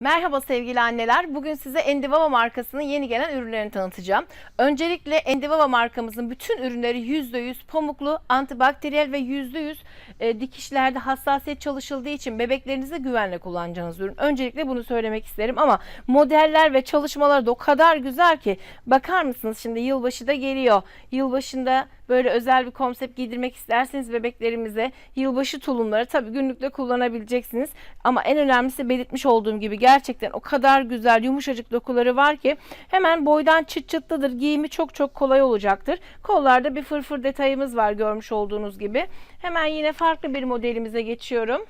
Merhaba sevgili anneler. Bugün size Endivava markasının yeni gelen ürünlerini tanıtacağım. Öncelikle Endivava markamızın bütün ürünleri %100 pamuklu, antibakteriyel ve %100 e, dikişlerde hassasiyet çalışıldığı için bebeklerinize güvenle kullanacağınız ürün. Öncelikle bunu söylemek isterim ama modeller ve çalışmalar da o kadar güzel ki bakar mısınız şimdi yılbaşı da geliyor. Yılbaşında böyle özel bir konsept giydirmek isterseniz bebeklerimize yılbaşı tulumları tabii günlükte kullanabileceksiniz. Ama en önemlisi belirtmiş olduğum gibi gerçekten o kadar güzel yumuşacık dokuları var ki hemen boydan çıt çıtlıdır. Giyimi çok çok kolay olacaktır. Kollarda bir fırfır detayımız var görmüş olduğunuz gibi. Hemen yine farklı bir modelimize geçiyorum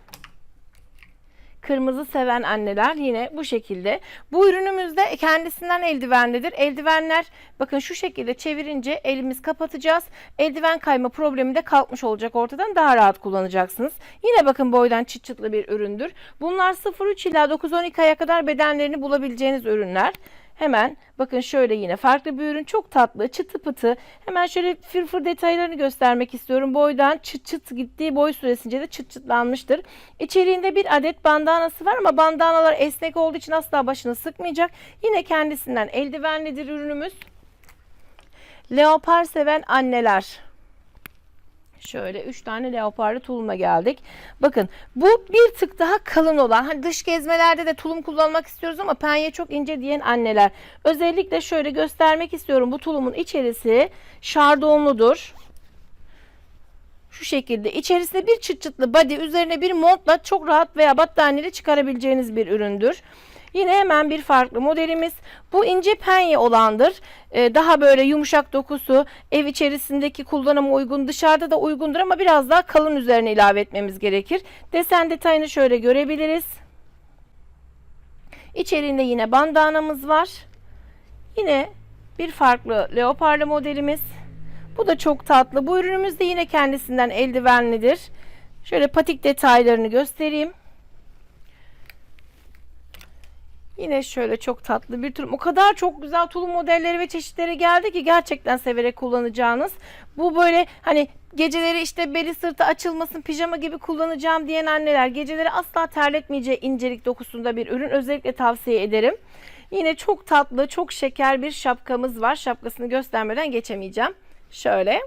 kırmızı seven anneler yine bu şekilde. Bu ürünümüzde kendisinden eldivenlidir. Eldivenler bakın şu şekilde çevirince elimiz kapatacağız. Eldiven kayma problemi de kalkmış olacak ortadan daha rahat kullanacaksınız. Yine bakın boydan çıt çıtlı bir üründür. Bunlar 0-3 ila 9-12 aya kadar bedenlerini bulabileceğiniz ürünler. Hemen bakın şöyle yine farklı bir ürün çok tatlı çıtı pıtı. Hemen şöyle fırfır detaylarını göstermek istiyorum. Boydan çıt çıt gittiği boy süresince de çıt çıtlanmıştır. İçeriğinde bir adet bandanası var ama bandanalar esnek olduğu için asla başını sıkmayacak. Yine kendisinden eldivenlidir ürünümüz. Leopar seven anneler. Şöyle 3 tane leoparlı tulumla geldik. Bakın bu bir tık daha kalın olan. Hani dış gezmelerde de tulum kullanmak istiyoruz ama penye çok ince diyen anneler. Özellikle şöyle göstermek istiyorum. Bu tulumun içerisi şardonludur. Şu şekilde içerisinde bir çıt çıtlı body üzerine bir montla çok rahat veya battaniyeli çıkarabileceğiniz bir üründür. Yine hemen bir farklı modelimiz. Bu ince penye olandır. Ee, daha böyle yumuşak dokusu ev içerisindeki kullanıma uygun dışarıda da uygundur ama biraz daha kalın üzerine ilave etmemiz gerekir. Desen detayını şöyle görebiliriz. İçeriğinde yine bandanamız var. Yine bir farklı leoparlı modelimiz. Bu da çok tatlı. Bu ürünümüz de yine kendisinden eldivenlidir. Şöyle patik detaylarını göstereyim. Yine şöyle çok tatlı bir tulum. O kadar çok güzel tulum modelleri ve çeşitleri geldi ki gerçekten severek kullanacağınız. Bu böyle hani geceleri işte beli sırtı açılmasın pijama gibi kullanacağım diyen anneler geceleri asla terletmeyeceği incelik dokusunda bir ürün özellikle tavsiye ederim. Yine çok tatlı, çok şeker bir şapkamız var. Şapkasını göstermeden geçemeyeceğim. Şöyle.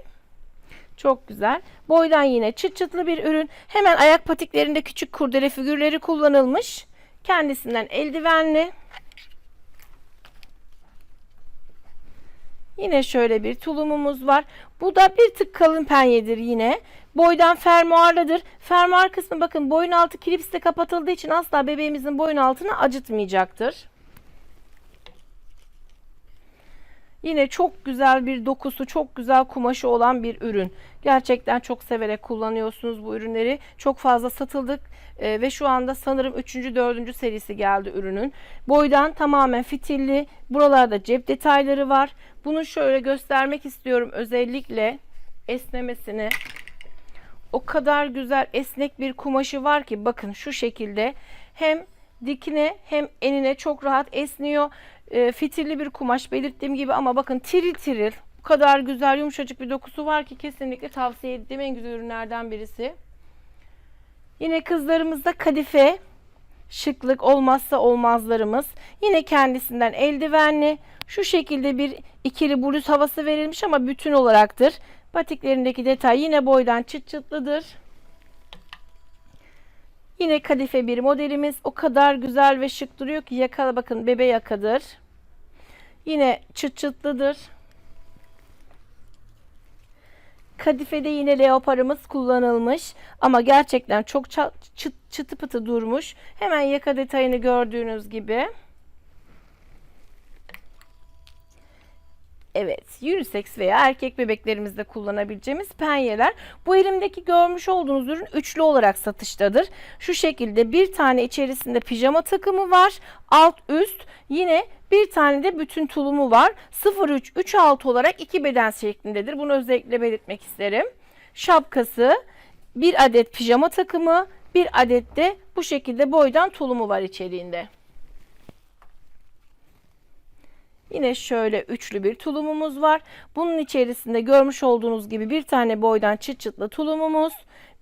Çok güzel. Boydan yine çıt çıtlı bir ürün. Hemen ayak patiklerinde küçük kurdele figürleri kullanılmış. Kendisinden eldivenli. Yine şöyle bir tulumumuz var. Bu da bir tık kalın penyedir yine. Boydan fermuarlıdır. Fermuar kısmı bakın boyun altı klipsle kapatıldığı için asla bebeğimizin boyun altını acıtmayacaktır. Yine çok güzel bir dokusu, çok güzel kumaşı olan bir ürün. Gerçekten çok severek kullanıyorsunuz bu ürünleri. Çok fazla satıldık e, ve şu anda sanırım 3. 4. serisi geldi ürünün. Boydan tamamen fitilli. Buralarda cep detayları var. Bunu şöyle göstermek istiyorum özellikle esnemesini. O kadar güzel esnek bir kumaşı var ki bakın şu şekilde hem dikine hem enine çok rahat esniyor. E, fitilli bir kumaş belirttiğim gibi ama bakın tiril tiril. Bu kadar güzel yumuşacık bir dokusu var ki kesinlikle tavsiye ettiğim en güzel ürünlerden birisi. Yine kızlarımızda kadife şıklık olmazsa olmazlarımız. Yine kendisinden eldivenli. Şu şekilde bir ikili bluz havası verilmiş ama bütün olaraktır. Patiklerindeki detay yine boydan çıt çıtlıdır. Yine kadife bir modelimiz. O kadar güzel ve şık duruyor ki yaka bakın bebe yakadır. Yine çıt çıtlıdır. Kadifede yine leoparımız kullanılmış ama gerçekten çok çıt, çıtı pıtı durmuş. Hemen yaka detayını gördüğünüz gibi. Evet, unisex veya erkek bebeklerimizde kullanabileceğimiz penyeler. Bu elimdeki görmüş olduğunuz ürün üçlü olarak satıştadır. Şu şekilde bir tane içerisinde pijama takımı var. Alt üst yine bir tane de bütün tulumu var. 03 36 olarak iki beden şeklindedir. Bunu özellikle belirtmek isterim. Şapkası, bir adet pijama takımı, bir adet de bu şekilde boydan tulumu var içeriğinde. Yine şöyle üçlü bir tulumumuz var. Bunun içerisinde görmüş olduğunuz gibi bir tane boydan çıt çıtlı tulumumuz,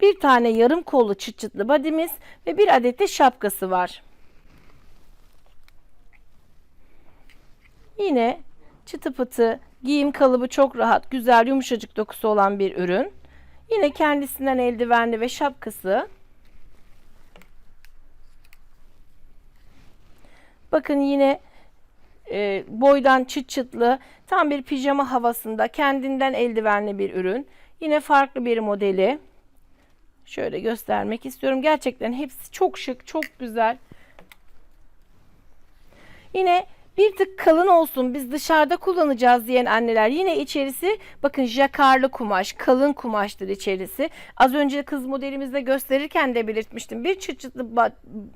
bir tane yarım kollu çıt çıtlı badimiz ve bir adet de şapkası var. Yine çıtı pıtı giyim kalıbı çok rahat, güzel, yumuşacık dokusu olan bir ürün. Yine kendisinden eldivenli ve şapkası. Bakın yine e, boydan çıt çıtlı tam bir pijama havasında kendinden eldivenli bir ürün. Yine farklı bir modeli. Şöyle göstermek istiyorum. Gerçekten hepsi çok şık, çok güzel. Yine bir tık kalın olsun biz dışarıda kullanacağız diyen anneler yine içerisi bakın jakarlı kumaş kalın kumaştır içerisi az önce kız modelimizde gösterirken de belirtmiştim bir çıt çıtlı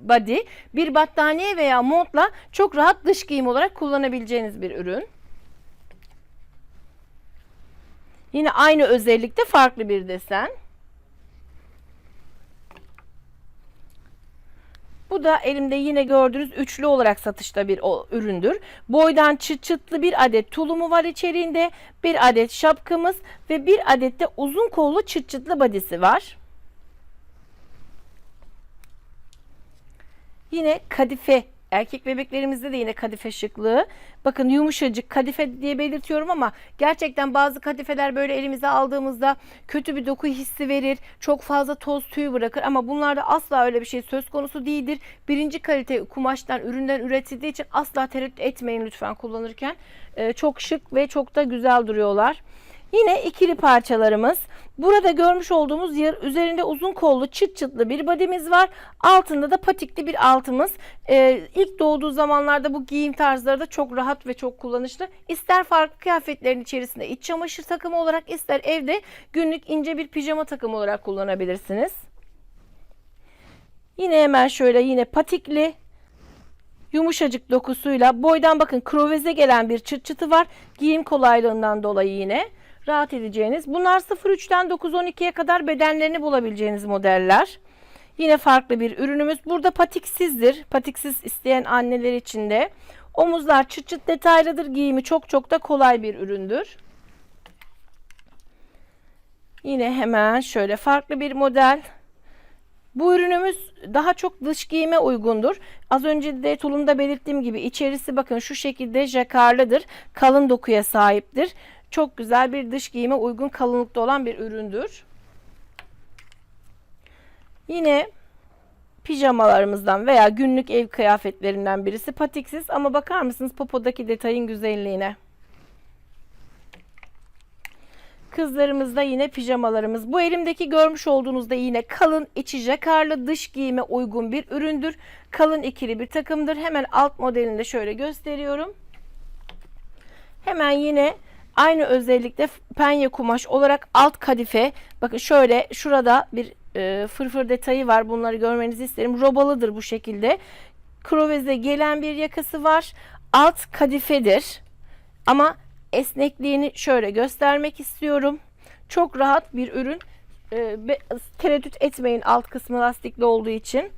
body bir battaniye veya montla çok rahat dış giyim olarak kullanabileceğiniz bir ürün. Yine aynı özellikte farklı bir desen. Bu da elimde yine gördüğünüz üçlü olarak satışta bir o, üründür. Boydan çıt çıtlı bir adet tulumu var içeriğinde. Bir adet şapkamız ve bir adet de uzun kollu çıt çıtlı badisi var. Yine kadife erkek bebeklerimizde de yine kadife şıklığı. Bakın yumuşacık kadife diye belirtiyorum ama gerçekten bazı kadifeler böyle elimize aldığımızda kötü bir doku hissi verir. Çok fazla toz tüy bırakır ama bunlarda asla öyle bir şey söz konusu değildir. Birinci kalite kumaştan üründen üretildiği için asla tereddüt etmeyin lütfen kullanırken. Ee, çok şık ve çok da güzel duruyorlar. Yine ikili parçalarımız. Burada görmüş olduğumuz yer üzerinde uzun kollu çıt çıtlı bir badimiz var. Altında da patikli bir altımız. Ee, ilk doğduğu zamanlarda bu giyim tarzları da çok rahat ve çok kullanışlı. İster farklı kıyafetlerin içerisinde iç çamaşır takımı olarak ister evde günlük ince bir pijama takımı olarak kullanabilirsiniz. Yine hemen şöyle yine patikli yumuşacık dokusuyla boydan bakın kroveze gelen bir çıt çıtı var. Giyim kolaylığından dolayı yine rahat edeceğiniz. Bunlar 03'ten 9-12'ye kadar bedenlerini bulabileceğiniz modeller. Yine farklı bir ürünümüz. Burada patiksizdir. Patiksiz isteyen anneler için de. Omuzlar çıt çıt detaylıdır. Giyimi çok çok da kolay bir üründür. Yine hemen şöyle farklı bir model. Bu ürünümüz daha çok dış giyime uygundur. Az önce de tulumda belirttiğim gibi içerisi bakın şu şekilde jakarlıdır. Kalın dokuya sahiptir. Çok güzel bir dış giyime uygun kalınlıkta olan bir üründür. Yine pijamalarımızdan veya günlük ev kıyafetlerinden birisi patiksiz ama bakar mısınız popodaki detayın güzelliğine. Kızlarımızda yine pijamalarımız. Bu elimdeki görmüş olduğunuzda yine kalın içi jakarlı dış giyime uygun bir üründür. Kalın ikili bir takımdır. Hemen alt modelinde şöyle gösteriyorum. Hemen yine aynı özellikle penye kumaş olarak alt kadife. Bakın şöyle şurada bir e, fırfır detayı var. Bunları görmenizi isterim. Robalıdır bu şekilde. Kroveze gelen bir yakası var. Alt kadifedir. Ama esnekliğini şöyle göstermek istiyorum. Çok rahat bir ürün. E, tereddüt etmeyin alt kısmı lastikli olduğu için.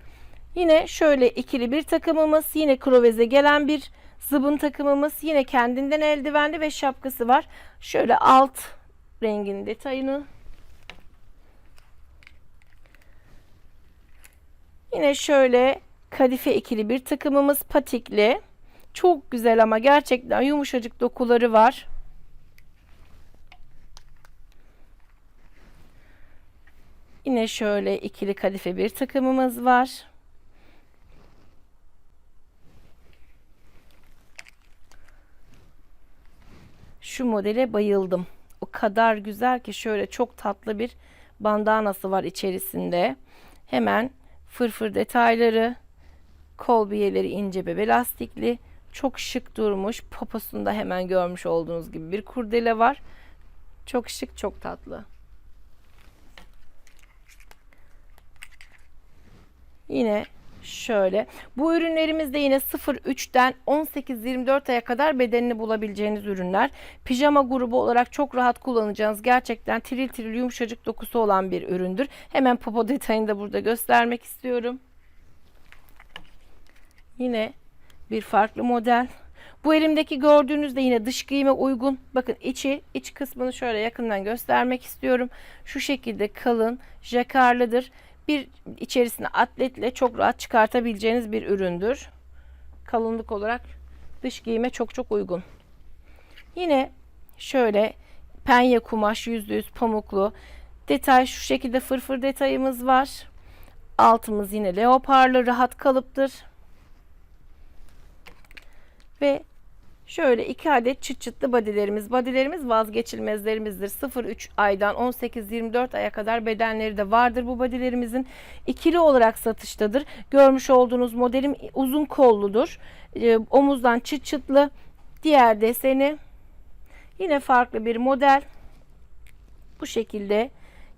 Yine şöyle ikili bir takımımız. Yine kroveze gelen bir zıbın takımımız. Yine kendinden eldivenli ve şapkası var. Şöyle alt rengin detayını. Yine şöyle kadife ikili bir takımımız patikli. Çok güzel ama gerçekten yumuşacık dokuları var. Yine şöyle ikili kadife bir takımımız var. Şu modele bayıldım. O kadar güzel ki şöyle çok tatlı bir bandanası var içerisinde. Hemen fırfır detayları, kol biyeleri ince bebe lastikli. Çok şık durmuş. Poposunda hemen görmüş olduğunuz gibi bir kurdele var. Çok şık, çok tatlı. Yine şöyle. Bu ürünlerimiz de yine 0-3'ten 18-24 aya kadar bedenini bulabileceğiniz ürünler. Pijama grubu olarak çok rahat kullanacağınız gerçekten tiril tiril yumuşacık dokusu olan bir üründür. Hemen popo detayını da burada göstermek istiyorum. Yine bir farklı model. Bu elimdeki gördüğünüz de yine dış giyime uygun. Bakın içi, iç kısmını şöyle yakından göstermek istiyorum. Şu şekilde kalın, jakarlıdır. Bir içerisine atletle çok rahat çıkartabileceğiniz bir üründür. Kalınlık olarak dış giyime çok çok uygun. Yine şöyle penye kumaş %100 pamuklu. Detay şu şekilde fırfır detayımız var. Altımız yine leoparlı rahat kalıptır. Ve şöyle iki adet çıt çıtlı badilerimiz. Badilerimiz vazgeçilmezlerimizdir. 0-3 aydan 18-24 aya kadar bedenleri de vardır bu badilerimizin. İkili olarak satıştadır. Görmüş olduğunuz modelim uzun kolludur. Ee, omuzdan çıt çıtlı. Diğer deseni yine farklı bir model. Bu şekilde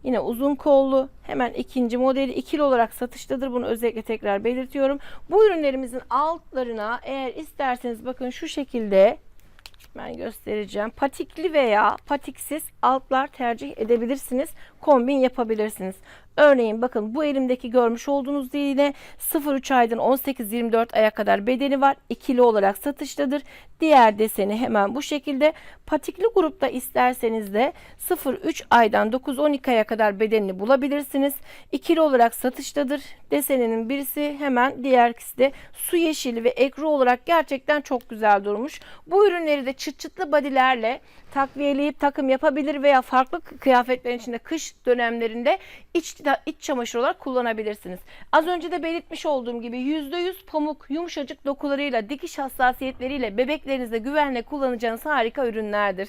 Yine uzun kollu. Hemen ikinci modeli ikili olarak satıştadır. Bunu özellikle tekrar belirtiyorum. Bu ürünlerimizin altlarına eğer isterseniz bakın şu şekilde ben göstereceğim. Patikli veya patiksiz altlar tercih edebilirsiniz. Kombin yapabilirsiniz. Örneğin bakın bu elimdeki görmüş olduğunuz yine 0-3 aydan 18-24 aya kadar bedeni var. İkili olarak satıştadır. Diğer deseni hemen bu şekilde. Patikli grupta isterseniz de 0-3 aydan 9-12 aya kadar bedenini bulabilirsiniz. İkili olarak satıştadır. Deseninin birisi hemen diğerkisi de su yeşili ve ekru olarak gerçekten çok güzel durmuş. Bu ürünleri de çıt çıtlı badilerle takviyeleyip takım yapabilir veya farklı kıyafetlerin içinde kış dönemlerinde iç, iç çamaşır olarak kullanabilirsiniz. Az önce de belirtmiş olduğum gibi %100 pamuk yumuşacık dokularıyla dikiş hassasiyetleriyle bebeklerinize güvenle kullanacağınız harika ürünlerdir.